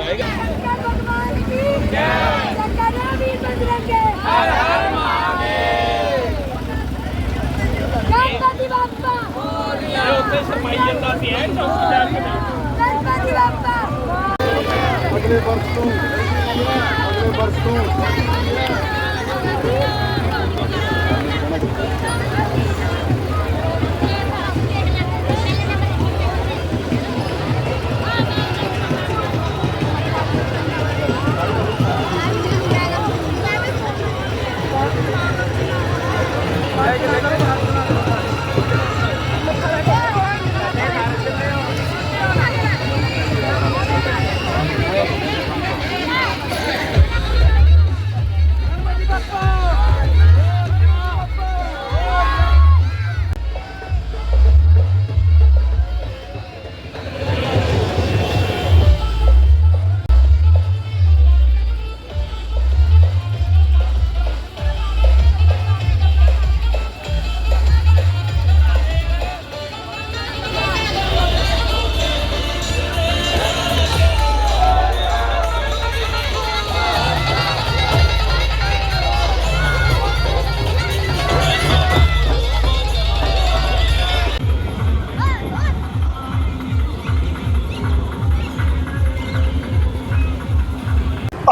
जाएगा शंकर भगवान की जय शंकर वीर बजरंग के हर हर महादेव गणपति बाप्पा मोरिया उसे समाई जनता थी है तो गणपति बाप्पा अगले वर्ष तू अगले वर्ष तू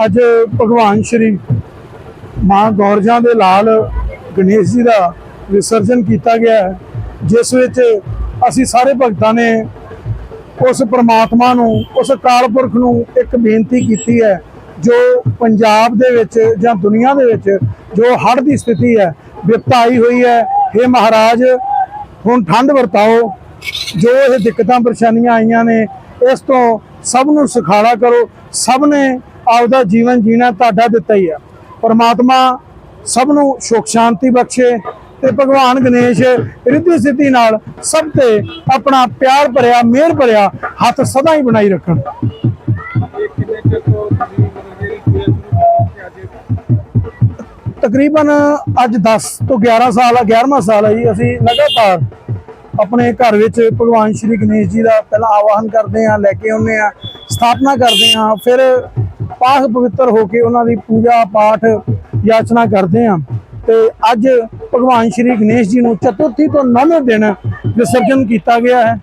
ਅੱਜ ਭਗਵਾਨ ਸ਼੍ਰੀ ਮਾਂ ਗੌਰਜਾਂ ਦੇ ਲਾਲ ਗਣੇਸ਼ ਜੀ ਦਾ ਵਿਸਰਜਨ ਕੀਤਾ ਗਿਆ ਹੈ, ਜਿਸ ਵਿੱਚ ਅਸੀਂ ਸਾਰੇ ਭਗਤਾਂ ਨੇ ਉਸ ਪ੍ਰਮਾਤਮਾ ਨੂੰ, ਉਸ ਅਕਾਲ ਪੁਰਖ ਨੂੰ ਇੱਕ ਬੇਨਤੀ ਕੀਤੀ ਹੈ, ਜੋ ਪੰਜਾਬ ਦੇ ਵਿੱਚ ਜਾਂ ਦੁਨੀਆ ਦੇ ਵਿੱਚ ਜੋ ਹੜ੍ਹ ਦੀ ਸਥਿਤੀ ਹੈ, ਵਿਪਤਾ ਆਈ ਹੋਈ ਹੈ हे ਮਹਾਰਾਜ, ਹੁਣ ਠੰਡ ਵਰਤਾਓ, ਜੋ ਇਹ ਦਿੱਕਤਾਂ ਪਰੇਸ਼ਾਨੀਆਂ ਆਈਆਂ ਨੇ, ਇਸ ਤੋਂ ਸਭ ਨੂੰ ਸੁਖਾਲਾ ਕਰੋ, ਸਭ ਨੇ ਆਪਦਾ ਜੀਵਨ ਜੀਣਾ ਤੁਹਾਡਾ ਦਿੱਤਾ ਹੀ ਆ। ਪਰਮਾਤਮਾ ਸਭ ਨੂੰ ਸੁਖ, ਸ਼ਾਂਤੀ ਬਖਸ਼ੇ ਤੇ ਭਗਵਾਨ ਗਣੇਸ਼ ਰਿੱਧੀ ਸਿੱਧੀ ਨਾਲ ਸਭ ਤੇ ਆਪਣਾ ਪਿਆਰ ਭਰਿਆ, ਮਿਹਰ ਭਰਿਆ, ਹੱਥ ਸਦਾ ਹੀ ਬਣਾਈ ਰੱਖਣ। ਤਕਰੀਬਨ ਅੱਜ 10 ਤੋਂ 11 ਸਾਲ ਆ 11ਵਾਂ ਸਾਲ ਹੈ ਜੀ। ਅਸੀਂ ਲਗਾਤਾਰ ਆਪਣੇ ਘਰ ਵਿੱਚ ਭਗਵਾਨ ਸ਼੍ਰੀ ਗਣੇਸ਼ ਜੀ ਦਾ ਪਹਿਲਾਂ ਆਵਾਹਨ ਕਰਦੇ ਹਾਂ, ਲੈ ਕੇ ਆਉਂਦੇ ਹਾਂ, ਸਥਾਪਨਾ ਕਰਦੇ ਹਾਂ, ਫਿਰ ਪਾਕ ਪਵਿੱਤਰ ਹੋ ਕੇ ਉਹਨਾਂ ਦੀ ਪੂਜਾ ਪਾਠ ਯਾਚਨਾ ਕਰਦੇ ਹਾਂ। ਤੇ ਅੱਜ ਭਗਵਾਨ ਸ਼੍ਰੀ ਗਣੇਸ਼ ਜੀ ਨੂੰ ਚਤੁਰਥੀ ਤੋਂ ਨੌਵੇਂ ਦਿਨ ਵਿਸਰਜਨ ਕੀਤਾ ਗਿਆ ਹੈ।